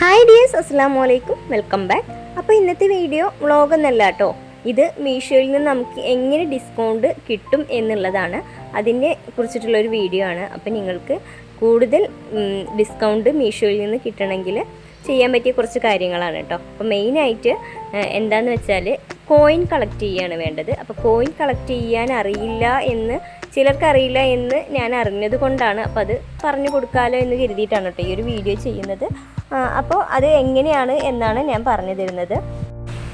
Hi dears അസ്സാം വലൈക്കും welcome back അപ്പോൾ ഇന്നത്തെ വീഡിയോ വ്ളോഗ് എന്നല്ല കേട്ടോ ഇത് മീഷോയിൽ നിന്ന് നമുക്ക് എങ്ങനെ ഡിസ്കൗണ്ട് കിട്ടും എന്നുള്ളതാണ്. അതിനെ കുറിച്ചിട്ടുള്ളൊരു വീഡിയോ ആണ്. അപ്പോൾ നിങ്ങൾക്ക് കൂടുതൽ ഡിസ്കൗണ്ട് മീഷോയിൽ നിന്ന് കിട്ടണമെങ്കിൽ ചെയ്യാൻ പറ്റിയ കുറച്ച് കാര്യങ്ങളാണ് കേട്ടോ അപ്പോൾ മെയിനായിട്ട് എന്താണെന്ന് വെച്ചാൽ കോയിൻ കളക്ട് ചെയ്യാണ് വേണ്ടത്. അപ്പോൾ കോയിൻ കളക്ട് ചെയ്യാൻ അറിയില്ല എന്ന് ചിലർക്ക് അറിയില്ല എന്ന് ഞാൻ അറിഞ്ഞത് കൊണ്ടാണ്. അപ്പോൾ അത് പറഞ്ഞു കൊടുക്കാമല്ലോ എന്ന് കരുതിയിട്ടാണ് കേട്ടോ ഈ ഒരു വീഡിയോ ചെയ്യുന്നത്. അപ്പോൾ അത് എങ്ങനെയാണ് എന്നാണ് ഞാൻ പറഞ്ഞു തരുന്നത്.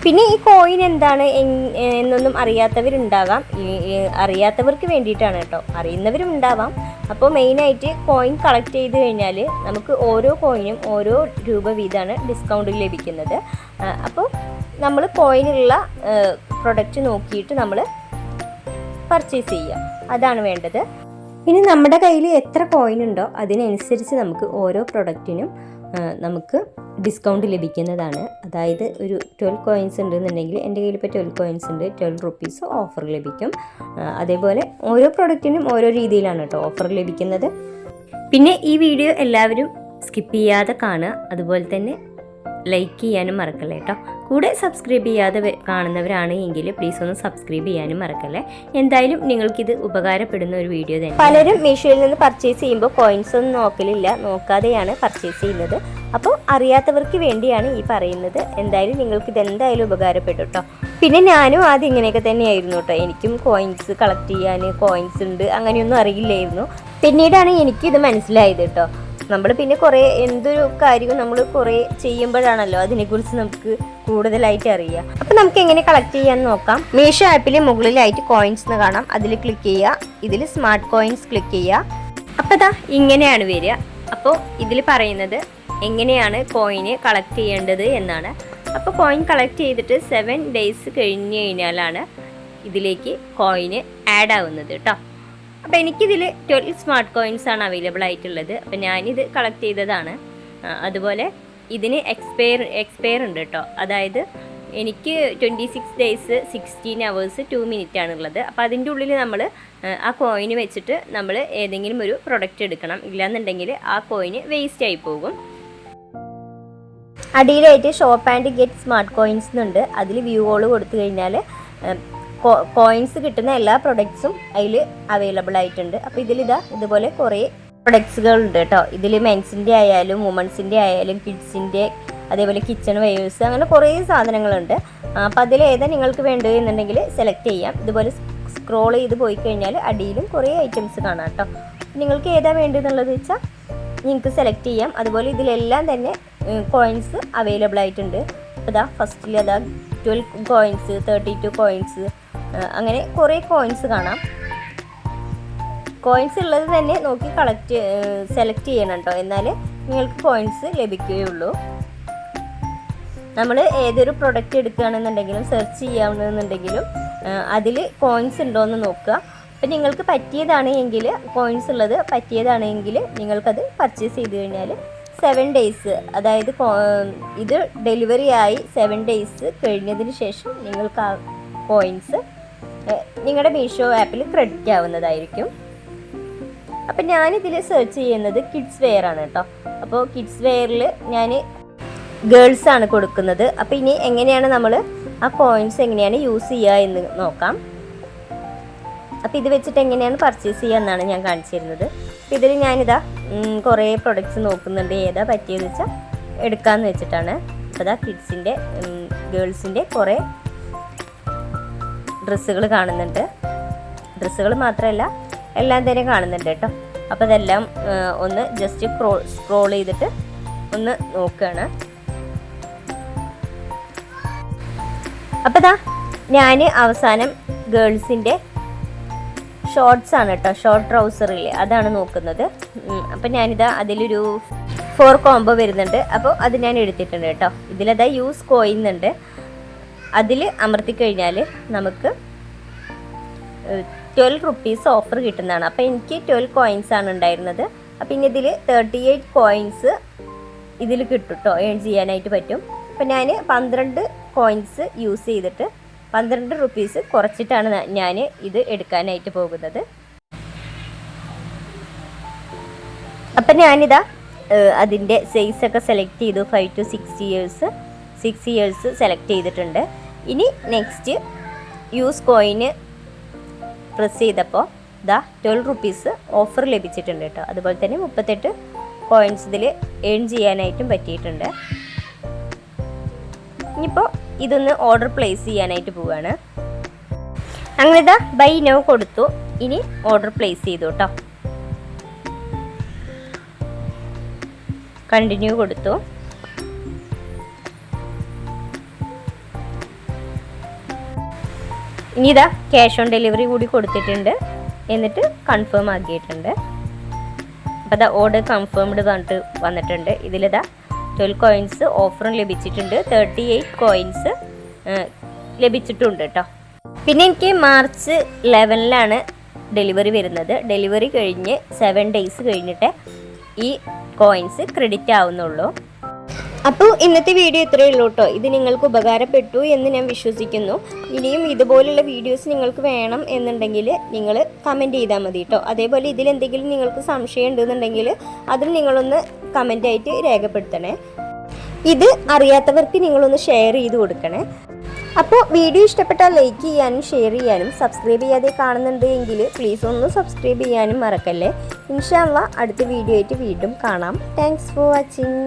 പിന്നെ ഈ കോയിൻ എന്താണ് എന്നൊന്നും അറിയാത്തവരുണ്ടാകാം അറിയാത്തവർക്ക് വേണ്ടിയിട്ടാണ് കേട്ടോ. അറിയുന്നവരും ഉണ്ടാവാം. അപ്പോൾ മെയിനായിട്ട് കോയിൻ കളക്ട് ചെയ്ത് കഴിഞ്ഞാൽ നമുക്ക് ഓരോ കോയിനും ഓരോ രൂപ വീതമാണ് ഡിസ്കൗണ്ട് ലഭിക്കുന്നത്. അപ്പോൾ നമ്മൾ കോയിനുള്ള പ്രൊഡക്റ്റ് നോക്കിയിട്ട് നമ്മൾ പർച്ചേസ് ചെയ്യുക അതാണ് വേണ്ടത്. ഇനി നമ്മുടെ കയ്യിൽ എത്ര കോയിൻ ഉണ്ടോ അതിനനുസരിച്ച് നമുക്ക് ഓരോ പ്രൊഡക്റ്റിനും നമുക്ക് ഡിസ്കൗണ്ട് ലഭിക്കുന്നതാണ്. അതായത് ഒരു ട്വൽവ് കോയിൻസ് ഉണ്ടെന്നുണ്ടെങ്കിൽ എന്റെ കയ്യിൽ ഇപ്പോൾ ട്വൽവ് കോയിൻസ് ഉണ്ട് ട്വൽവ് റുപ്പീസ് ഓഫർ ലഭിക്കും. അതേപോലെ ഓരോ പ്രൊഡക്റ്റിനും ഓരോ രീതിയിലാണ് കേട്ടോ ഓഫർ ലഭിക്കുന്നത്. പിന്നെ ഈ വീഡിയോ എല്ലാവരും സ്കിപ്പ് ചെയ്യാതെ കാണുക. അതുപോലെ തന്നെ ലൈക്ക് ചെയ്യാനും മറക്കല്ലേ കേട്ടോ കൂടെ സബ്സ്ക്രൈബ് ചെയ്യാതെ കാണുന്നവരാണ് എങ്കിൽ പ്ലീസ് ഒന്ന് സബ്സ്ക്രൈബ് ചെയ്യാനും മറക്കല്ലേ. എന്തായാലും നിങ്ങൾക്കിത് ഉപകാരപ്പെടുന്ന ഒരു വീഡിയോ തന്നെ പലരും മീഷോയിൽ നിന്ന് പർച്ചേസ് ചെയ്യുമ്പോൾ കോയിൻസ് ഒന്നും നോക്കലില്ല നോക്കാതെയാണ് പർച്ചേസ് ചെയ്യുന്നത്. അപ്പോൾ അറിയാത്തവർക്ക് വേണ്ടിയാണ് ഈ പറയുന്നത്. എന്തായാലും നിങ്ങൾക്ക് ഇത് എന്തായാലും ഉപകാരപ്പെടും കേട്ടോ പിന്നെ ഞാനും ആദ്യം ഇങ്ങനെയൊക്കെ തന്നെയായിരുന്നു കേട്ടോ എനിക്കും കോയിൻസ് കളക്ട് ചെയ്യാൻ കോയിൻസ് ഉണ്ട് അങ്ങനെയൊന്നും അറിയില്ലായിരുന്നു. പിന്നീടാണ് എനിക്കിത് മനസ്സിലായത് കേട്ടോ നമ്മൾ പിന്നെ കുറേ എന്തൊരു കാര്യവും നമ്മൾ കുറേ ചെയ്യുമ്പോഴാണല്ലോ അതിനെക്കുറിച്ച് നമുക്ക് കൂടുതലായിട്ട് അറിയാം അപ്പം നമുക്ക് എങ്ങനെ കളക്ട് ചെയ്യാൻ നോക്കാം. മീഷോ ആപ്പിൽ മുകളിലായിട്ട് കോയിൻസ് എന്ന് കാണാം. അതിൽ ക്ലിക്ക് ചെയ്യുക. ഇതിൽ സ്മാർട്ട് കോയിൻസ് ക്ലിക്ക് ചെയ്യുക. അപ്പോൾ ദാ ഇങ്ങനെയാണ് വരിക. അപ്പോൾ ഇതിൽ പറയുന്നത് എങ്ങനെയാണ് കോയിന് കളക്ട് ചെയ്യേണ്ടത് എന്നാണ്. അപ്പോൾ കോയിൻ കളക്ട് ചെയ്തിട്ട് സെവൻ ഡേയ്സ് കഴിഞ്ഞ് കഴിഞ്ഞാലാണ് ഇതിലേക്ക് കോയിന് ആഡ് ആവുന്നത് കേട്ടോ. അപ്പോൾ എനിക്കിതിൽ ട്വൽവ് സ്മാർട്ട് കോയിൻസ് ആണ് അവൈലബിൾ ആയിട്ടുള്ളത്. അപ്പോൾ ഞാനിത് കളക്ട് ചെയ്തതാണ്. അതുപോലെ ഇതിന് എക്സ്പയർ എക്സ്പയർ ഉണ്ട് കേട്ടോ അതായത് എനിക്ക് twenty six days sixteen hours two minute ആണുള്ളത് അപ്പോൾ അതിന്റെ ഉള്ളിൽ നമ്മൾ ആ കോയിന് വെച്ചിട്ട് നമ്മൾ ഏതെങ്കിലും ഒരു പ്രൊഡക്റ്റ് എടുക്കണം. ഇല്ലാന്നുണ്ടെങ്കിൽ ആ കോയിന് വേസ്റ്റ് ആയി പോകും. അടിയിലായിട്ട് shop and get smart coins എന്നുണ്ട്. അതിൽ വ്യൂ കോൾ കൊടുത്തു കഴിഞ്ഞാൽ കോയിൻസ് കിട്ടുന്ന എല്ലാ പ്രൊഡക്ട്സും അതിൽ അവൈലബിൾ ആയിട്ടുണ്ട്. അപ്പോൾ ഇതിലിതാ ഇതുപോലെ കുറേ പ്രൊഡക്ട്സുകൾ ഉണ്ട് കേട്ടോ ഇതിൽ മെൻസിന്റെ ആയാലും വുമൺസിന്റെ ആയാലും കിഡ്സിന്റെ അതേപോലെ കിച്ചൺ വെയേഴ്സ് അങ്ങനെ കുറേ സാധനങ്ങളുണ്ട്. അതിൽ ഏതാ നിങ്ങൾക്ക് വേണ്ടത് എന്നുണ്ടെങ്കിൽ സെലക്ട് ചെയ്യാം. ഇതുപോലെ സ്ക്രോൾ ചെയ്ത് പോയി കഴിഞ്ഞാൽ അടിയിലും കുറേ ഐറ്റംസ് കാണാം കേട്ടോ നിങ്ങൾക്ക് ഏതാ വേണ്ടതെന്നുള്ളത് വെച്ചാൽ നിങ്ങൾക്ക് സെലക്ട് ചെയ്യാം. അതുപോലെ ഇതിലെല്ലാം തന്നെ കോയിൻസ് അവൈലബിൾ ആയിട്ടുണ്ട്. അപ്പോൾ ഇതാ ഫസ്റ്റിൽ അതാ twelve coins thirty two coins അങ്ങനെ കുറേ കോയിൻസ് കാണാം. കോയിൻസ് ഉള്ളത് തന്നെ നോക്കി കളക്ട് സെലക്ട് ചെയ്യണം കേട്ടോ എന്നാൽ നിങ്ങൾക്ക് കോയിൻസ് ലഭിക്കുകയുള്ളൂ. നമ്മൾ ഏതൊരു പ്രൊഡക്റ്റ് എടുക്കുകയാണെന്നുണ്ടെങ്കിലും സെർച്ച് ചെയ്യാവുന്നതെന്നുണ്ടെങ്കിലും അതിൽ കോയിൻസ് ഉണ്ടോ എന്ന് നോക്കുക. അപ്പം നിങ്ങൾക്ക് പറ്റിയതാണ് എങ്കിൽ കോയിൻസ് ഉള്ളത് പറ്റിയതാണ് എങ്കിൽ നിങ്ങൾക്കത് പർച്ചേസ് ചെയ്ത് കഴിഞ്ഞാൽ സെവൻ ഡേയ്സ് അതായത് ഇത് ഡെലിവറി ആയി സെവൻ ഡേയ്സ് കഴിഞ്ഞതിന് ശേഷം നിങ്ങൾക്ക് ആ കോയിൻസ് നിങ്ങളുടെ മീഷോ ആപ്പിൽ ക്രെഡിറ്റ് ആവുന്നതായിരിക്കും. അപ്പം ഞാനിതിൽ സെർച്ച് ചെയ്യുന്നത് കിഡ്സ് വെയർ ആണ് കേട്ടോ. അപ്പോൾ കിഡ്സ് വെയറിൽ ഞാൻ ഗേൾസ് ആണ് കൊടുക്കുന്നത്. അപ്പോൾ ഇനി എങ്ങനെയാണ് നമ്മൾ ആ കോയിൻസ് എങ്ങനെയാണ് യൂസ് ചെയ്യുക എന്ന് നോക്കാം. അപ്പോൾ ഇത് വെച്ചിട്ട് എങ്ങനെയാണ് പർച്ചേസ് ചെയ്യുക എന്നാണ് ഞാൻ കാണിച്ചിരുന്നത് അപ്പോൾ ഇതിൽ ഞാനിതാ കുറേ പ്രൊഡക്ട്സ് നോക്കുന്നുണ്ട്. ഏതാ പറ്റിയെന്ന് വെച്ചാൽ എടുക്കാമെന്ന് വെച്ചിട്ടാണ്. അപ്പോൾ ഇതാ കിഡ്സിന്റെ ഗേൾസിന്റെ കുറേ ഡ്രസ്സുകൾ കാണുന്നുണ്ട്. ഡ്രസ്സുകൾ മാത്രമല്ല എല്ലാം തന്നെ കാണുന്നുണ്ട് കേട്ടോ. അപ്പോൾ ഇതെല്ലാം ഒന്ന് ജസ്റ്റ് ക്രോ സ്ക്രോൾ ചെയ്തിട്ട് ഒന്ന് നോക്കുകയാണ് അപ്പോൾ ദാ ഞാൻ അവസാനം ഗേൾസിന്റെ ഷോർട്സ് ആണ് കേട്ടോ ഷോർട്ട് ട്രൗസറിൽ അതാണ് നോക്കുന്നത്. അപ്പം ഞാനിതാ അതിലൊരു ഫോർ കോംബോ വരുന്നുണ്ട്. അപ്പോൾ അത് ഞാൻ എടുത്തിട്ടുണ്ട് കേട്ടോ. ഇതിലതാ യൂസ് കോയിൻ ഉണ്ട്. അതിൽ അമർത്തിക്കഴിഞ്ഞാൽ നമുക്ക് ട്വൽവ് റുപ്പീസ് ഓഫർ കിട്ടുന്നതാണ്. അപ്പോൾ എനിക്ക് ട്വൽവ് കോയിൻസ് ആണ് ഉണ്ടായിരുന്നത്. അപ്പോൾ ഇനി ഇതിൽ തേർട്ടി എയ്റ്റ് കോയിൻസ് ഇതിൽ കിട്ടും കേട്ടോ ഏൺ ചെയ്യാനായിട്ട് പറ്റും. അപ്പം ഞാൻ പന്ത്രണ്ട് കോയിൻസ് യൂസ് ചെയ്തിട്ട് പന്ത്രണ്ട് റുപ്പീസ് കുറച്ചിട്ടാണ് ഞാൻ ഇത് എടുക്കാനായിട്ട് പോകുന്നത്. അപ്പം ഞാനിതാ അതിന്റെ സൈസൊക്കെ സെലക്ട് ചെയ്തു. Five two six years six years select ചെയ്തിട്ടുണ്ട്. ഇനി നെക്സ്റ്റ് യൂസ് കോയിന് പ്രസ് ചെയ്തപ്പോൾ ദാ ട്വൽവ് റുപ്പീസ് ഓഫർ ലഭിച്ചിട്ടുണ്ട് കേട്ടോ അതുപോലെ തന്നെ മുപ്പത്തെട്ട് കോയിൻസ് ഇതിൽ ഏൺ ചെയ്യാനായിട്ടും പറ്റിയിട്ടുണ്ട്. ഇനിയിപ്പോൾ ഇതൊന്ന് ഓർഡർ പ്ലേസ് ചെയ്യാനായിട്ട് പോവുകയാണ് അങ്ങനെ ഇതാ ബൈ നോ കൊടുത്തു. ഇനി ഓർഡർ പ്ലേസ് ചെയ്തു കേട്ടോ കണ്ടിന്യൂ കൊടുത്തു. ഇനി ഇതാ ക്യാഷ് ഓൺ ഡെലിവറി കൂടി കൊടുത്തിട്ടുണ്ട്. എന്നിട്ട് കൺഫേം ആക്കിയിട്ടുണ്ട്. അപ്പോൾ അതാ ഓർഡർ കൺഫേംഡ് പറഞ്ഞിട്ട് വന്നിട്ടുണ്ട്. ഇതിലിതാ ട്വൽവ് കോയിൻസ് ഓഫറും ലഭിച്ചിട്ടുണ്ട്. തേർട്ടി എയ്റ്റ് കോയിൻസ് ലഭിച്ചിട്ടുണ്ട് കേട്ടോ പിന്നെ എനിക്ക് മാർച്ച് ലെവനിലാണ് ഡെലിവറി വരുന്നത്. ഡെലിവറി കഴിഞ്ഞ് സെവൻ ഡേയ്സ് കഴിഞ്ഞിട്ട് ഈ കോയിൻസ് ക്രെഡിറ്റ് ആവുന്നുള്ളൂ. അപ്പോൾ ഇന്നത്തെ വീഡിയോ ഇത്രയേ ഉള്ളൂ കേട്ടോ. ഇത് നിങ്ങൾക്ക് ഉപകാരപ്പെട്ടു എന്ന് ഞാൻ വിശ്വസിക്കുന്നു. ഇനിയും ഇതുപോലുള്ള വീഡിയോസ് നിങ്ങൾക്ക് വേണം എന്നുണ്ടെങ്കിൽ നിങ്ങൾ കമന്റ് ചെയ്താൽ മതി കേട്ടോ. അതേപോലെ ഇതിലെന്തെങ്കിലും നിങ്ങൾക്ക് സംശയം ഉണ്ടെന്നുണ്ടെങ്കിൽ അതും നിങ്ങളൊന്ന് കമന്റായിട്ട് രേഖപ്പെടുത്തണേ. ഇത് അറിയാത്തവർക്ക് നിങ്ങളൊന്ന് ഷെയർ ചെയ്ത് കൊടുക്കണേ. അപ്പോൾ വീഡിയോ ഇഷ്ടപ്പെട്ടാൽ ലൈക്ക് ചെയ്യാനും ഷെയർ ചെയ്യാനും സബ്സ്ക്രൈബ് ചെയ്യാതെ കാണുന്നുണ്ട് എങ്കിൽ പ്ലീസ് ഒന്ന് സബ്സ്ക്രൈബ് ചെയ്യാനും മറക്കല്ലേ. ഇൻഷാല്ല അടുത്ത വീഡിയോ ആയിട്ട് വീണ്ടും കാണാം. Thanks for watching